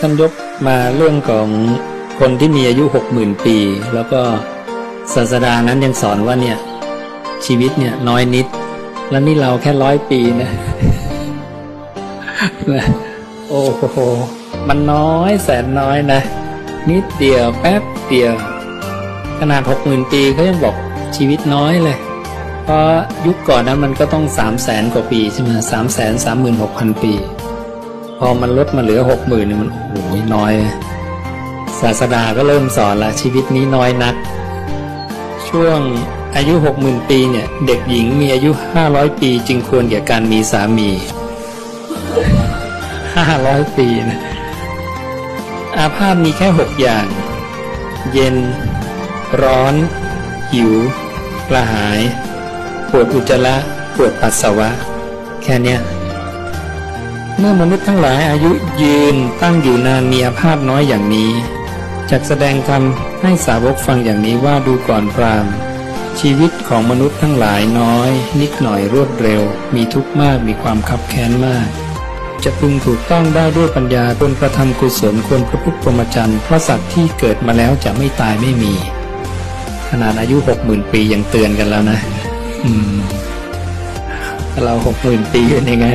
ท่านยกมาเรื่องของคนที่มีอายุหกหมื่นปี แล้วก็ศาสดานั้นยังสอนว่าเนี่ย ชีวิตเนี่ยน้อยนิด แล้วนี่เราแค่ร้อยปีนะโอ้โห มันน้อยแสนน้อยนะ นิดเดียวแป๊บเดียว ขนาดหกหมื่นปีเขายังบอกชีวิตน้อยเลย เพราะยุคก่อนนั้นมันก็ต้องสามแสนกว่าปีใช่ไหมสามแสนสามหมื่นหกพันปี พอมันลดมาเหลือหกหมื่นเนี่ยมันโอ้โหน้อย ศาสดาก็เริ่มสอนละชีวิตนี้น้อยนัก ช่วงอายุหกหมื่นปีเนี่ย เด็กหญิงมีอายุห้าร้อยปีจึงควรแก่การมีสามีห้าร้อยปีนะอาพาธมีแค่หกอย่าง เย็น ร้อน หิวกระหาย ปวดอุจจาระ ปวดปัสสาวะ แค่เนี้ย เมื่อมนุษย์ทั้งหลายอายุยืนตั้งอยู่นานมีอาพาธน้อยอย่างนี้จากแสดงธรรมให้สาวกฟังอย่างนี้ว่าดูก่อนพรามชีวิตของมนุษย์ทั้งหลายน้อย นิดหน่อยรวดเร็ว มีทุกข์มากมีความคับแค้นมาก จะพึงถูกต้องได้ด้วยปัญญาควรกระทำกุศลควรประพฤติพรหมจรรย์เพราะสัตว์ที่เกิดมาแล้วจะไม่ตายไม่มี ขนาดอายุหกหมื่นปียังเตือนกันแล้วนะ อืม เราหกหมื่นปีเป็นยังไง